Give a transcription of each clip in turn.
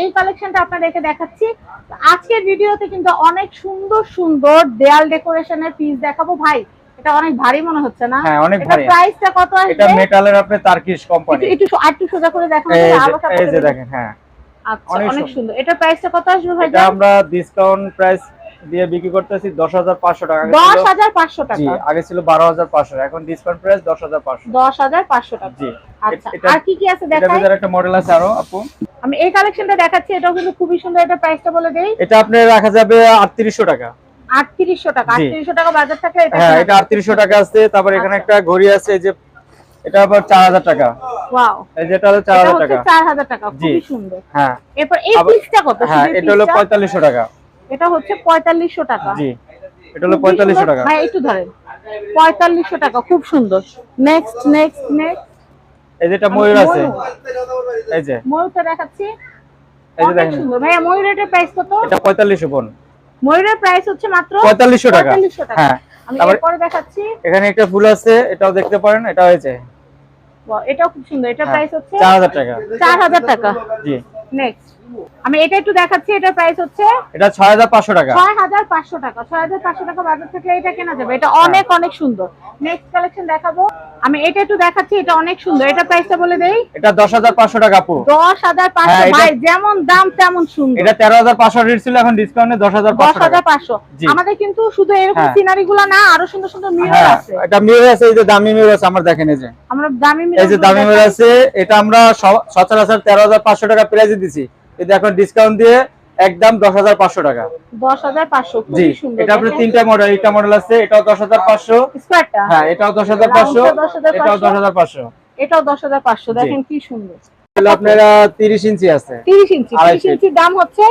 এই কালেকশনটা আপনাদেরকে দেখাচ্ছি। আজকের ভিডিওতে কিন্তু অনেক সুন্দর সুন্দর দেয়াল ডেকোরেশনের পিস দেখাবো। ভাই এটা অনেক ভারী মনে হচ্ছে না? হ্যাঁ, অনেক এটা ভারী। প্রাইসটা কত এটা আসবে মেটালের আপনি তার্কিশ কোম্পানি একটু একটু সোজা করে দেখানো এই যে- দেখেন হ্যাঁ। আচ্ছা অনেক সুন্দর। এটার প্রাইসটা কত আসবে ভাই? এটা আমরা ডিসকাউন্ট প্রাইস দিয়ে বিক্রি করতেছি দশ হাজার পাঁচশো টাকা। দশ হাজার পাঁচশো জি টাকা আগে ছিল বারো হাজার পাঁচশো এখন ডিসকাউন্ট প্রাইস দশ হাজার পাঁচশো দশ হাজার পাঁচশো টাকা। জি আচ্ছা আর কি কি আছে এটা দেখাই? একটা মডেল আছে আরও আপু। আমি এই কালেকশনটা দেখাচ্ছি এটাও কিন্তু খুবই সুন্দর এটা প্রাইসটা বলে দেই। এটা আপনার রাখা যাবে আটত্রিশশো টাকা। আটত্রিশশো টাকা জি। আটত্রিশশো টাকা বাজার থাকলে এটা হ্যাঁ এটা যাবে। আটত্রিশশো টাকা আছে তারপর এখানে আচ্ছা। একটা ঘড়ি আছে যে এটা আবার চার হাজার টাকা। ওয়াও এই যেটা হলো চার এটা হাজার হচ্ছে টাকা। চার হাজার টাকা খুবই সুন্দর। হ্যাঁ। এরপর এই পিসটা কত? হ্যাঁ এটা হলো পিসটা? পঁয়তাল্লিশশো টাকা। এটা হচ্ছে পঁয়তাল্লিশশো টাকা। জি এটা হলো খুবই পঁয়তাল্লিশশো সুন্দর। টাকা। ভাই একটু ধরেন। পঁয়তাল্লিশশো টাকা খুব সুন্দর। নেক্সট নেক্সট নেক্সট এই যেটা ময়ূর আছে। এই যে। ময়ূরটা দেখাচ্ছি। এই যে দেখেন। ভাইয়া ময়ূরের প্রাইস কত? এটা পঁয়তাল্লিশশো বোন ময়ূরের প্রাইস হচ্ছে মাত্র পঁয়তাল্লিশশো টাকা। পঁয়তাল্লিশশো টাকা। হ্যাঁ। আমি এরপরে দেখাচ্ছি। এখানে একটা ফুল আছে এটাও দেখতে পারেন এটা হয়েছে। এটাও খুব সুন্দর। হ্যাঁ, প্রাইস হচ্ছে চার হাজার টাকা। চার হাজার টাকা। জি। নেক্সট আমি এটা একটু দেখাচ্ছি এটার প্রাইস হচ্ছে এটা ছয় হাজার পাঁচশো টাকা। ছয় হাজার পাঁচশো টাকা। ছয় হাজার পাঁচশো টাকা বাজার থেকে এটা কেনা যাবে। এটা অনেক অনেক সুন্দর। নেক্সট কালেকশন দেখাবো। আমি এটা একটু দেখাচ্ছি এটা অনেক সুন্দর। এটা প্রাইসটা বলে দেই। এটা দশ হাজার পাঁচশো টাকা আপু। দশ হাজার পাঁচশো। হ্যাঁ, এটা- ভাই যেমন দাম তেমন সুন্দর। এটা তেরো হাজার পাঁচশো রেট ছিল এখন ডিসকাউন্টে দশ হাজার দশ পাঁচশো টাকা। হাজার পাঁচশো। জি। আমাদের কিন্তু শুধু এরকম হ্যাঁ। সিনারি গুলা না আরও সুন্দর সুন্দর মিরর হ্যাঁ আছে। এটা মিরর আছে এই যে দামি মিরর আছে আমার দেখেন এই যে। আমরা দামি মিরর এই যে দামি মিরর আছে এটা আমরা সচরাচর তেরো হাজার পাঁচশো টাকা প্রাইসে দিছি। কিন্তু এখন ডিসকাউন্ট দিয়ে একদম দশ হাজার পাঁচশো টাকা। দশ হাজার পাঁচশো জি এটা আপনার তিনটা মডেল এটা মডেল আছে এটাও দশ হাজার পাঁচশো। হ্যাঁ এটাও দশ হাজার পাঁচশো রাউন্ডটা 10,500 এটাও দশ হাজার পাঁচশো। এটাও দশ হাজার পাঁচশো দেখেন কি সুন্দর। তাহলে আপনারা তিরিশ ইঞ্চি আছে। ইঞ্চি দাম হচ্ছে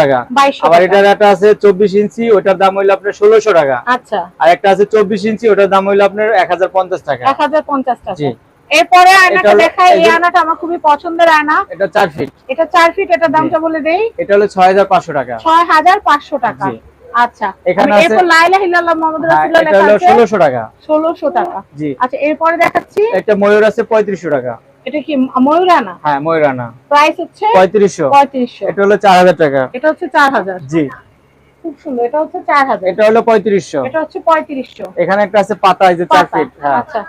টাকা। আবার এটার একটা আছে চব্বিশ ইঞ্চি ওটার দাম হইল আপনার ষোলোশো টাকা। আচ্ছা। আর একটা আছে চব্বিশ ইঞ্চি ওটার দাম হইল আপনার এক হাজার পঞ্চাশ টাকা। এক হাজার পঞ্চাশ টাকা। জি। এরপরে আয়নাটা দেখাই এই আয়নাটা আমার খুবই পছন্দের আয়না। এটা চার ফিট এটা চার ফিট এটার দামটা বলে দেই। এটা হলো ছয় হাজার পাঁচশো টাকা। ছয় হাজার পাঁচশো টাকা। জি। আচ্ছা। এখানে আছে- এরপর লাইলা হিল্লাল্লাহ মোহাম্মদ হ্যাঁ, রাসূলুল্লাহ এটা হলো টাকা। ষোলোশো টাকা। জি। আচ্ছা এরপরে দেখাচ্ছি। একটা ময়ূর আছে পঁয়ত্রিশশো টাকা। এটা কি হ্যাঁ ময়ূরানা। প্রাইস হচ্ছে পঁয়ত্রিশশো। পঁয়ত্রিশশো। এটা হলো চার হাজার টাকা। এটা হচ্ছে চার হাজার। জি। খুব সুন্দর এটা হচ্ছে চার হাজার। এটা হলো পঁয়ত্রিশশো। এটা হচ্ছে পঁয়ত্রিশশো। এখানে একটা আছে পাতা এই যে চার ফিট হ্যাঁ। আচ্ছা।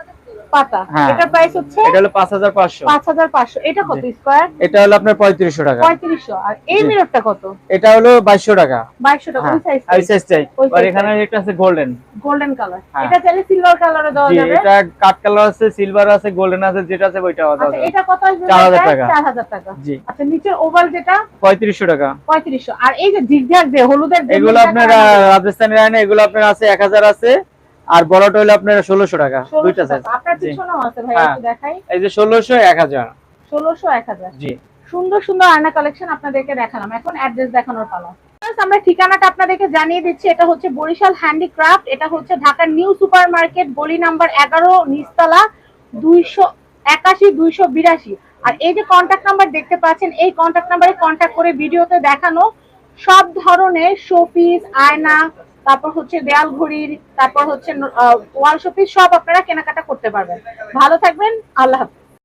পাতা। হ্যাঁ। এটার প্রাইস হচ্ছে এটা হলো পাঁচ হাজার পাঁচশো। পাঁচ হাজার পাঁচশো। এটা কত স্কোয়ার এটা হলো আপনার পঁয়ত্রিশশো টাকা। পঁয়ত্রিশশো। আর এই মিররটা কত? এটা হলো বাইশশো টাকা। বাইশশো টাকা। হ্যাঁ ওই সাইজ এই সাইজটাই ওই আর এখানে একটা আছে গোল্ডেন গোল্ডেন কালার হ্যাঁ। এটা চাইলে সিলভার কালারে দেওয়া যাবে। এটা কাট কালার আছে সিলভার আছে গোল্ডেন আছে যেটা আছে ওইটা আচ্ছা এটা কত আসবে 4,000 টাকা। জি। আচ্ছা নিচের ওভাল যেটা? পঁয়ত্রিশশো টাকা। পঁয়ত্রিশশো। আর এই যে ঝিকঝাক যে হলুদের এগুলো আপনার কালার, আহ, রাজস্থানি রায়না এগুলো আপনার আছে এক হাজার আছে। আর বড়টা হলো আপনার ষোলোশো টাকা দুইটা সাইজ হ্যাঁ। দেখাই। এই যে ষোলোশো এক হাজার। ষোলোশো এক হাজার। জি। সুন্দর সুন্দর আয়না কালেকশন আপনাদেরকে দেখালাম। এখন অ্যাড্রেস দেখানোর পালা। আমরা ঠিকানাটা আপনাদেরকে জানিয়ে দিচ্ছি। এটা হচ্ছে বরিশাল হ্যান্ডিক্রাফট এটা হচ্ছে ঢাকার নিউ সুপার মার্কেট গলি নাম্বার এগারো নিচতলা দুইশো একাশি দুইশো বিরাশি। আর এই যে কন্ট্যাক্ট নাম্বার দেখতে পাচ্ছেন এই কন্ট্যাক্ট নাম্বারে কন্ট্যাক্ট করে ভিডিওতে দেখানো সব ধরনের শোপিস আয়না তারপর হচ্ছে দেয়াল ঘড়ির তারপর হচ্ছে ওয়াল শপিস সব আপনারা কেনাকাটা করতে পারবেন। ভালো থাকবেন, আল্লাহ হাফিজ।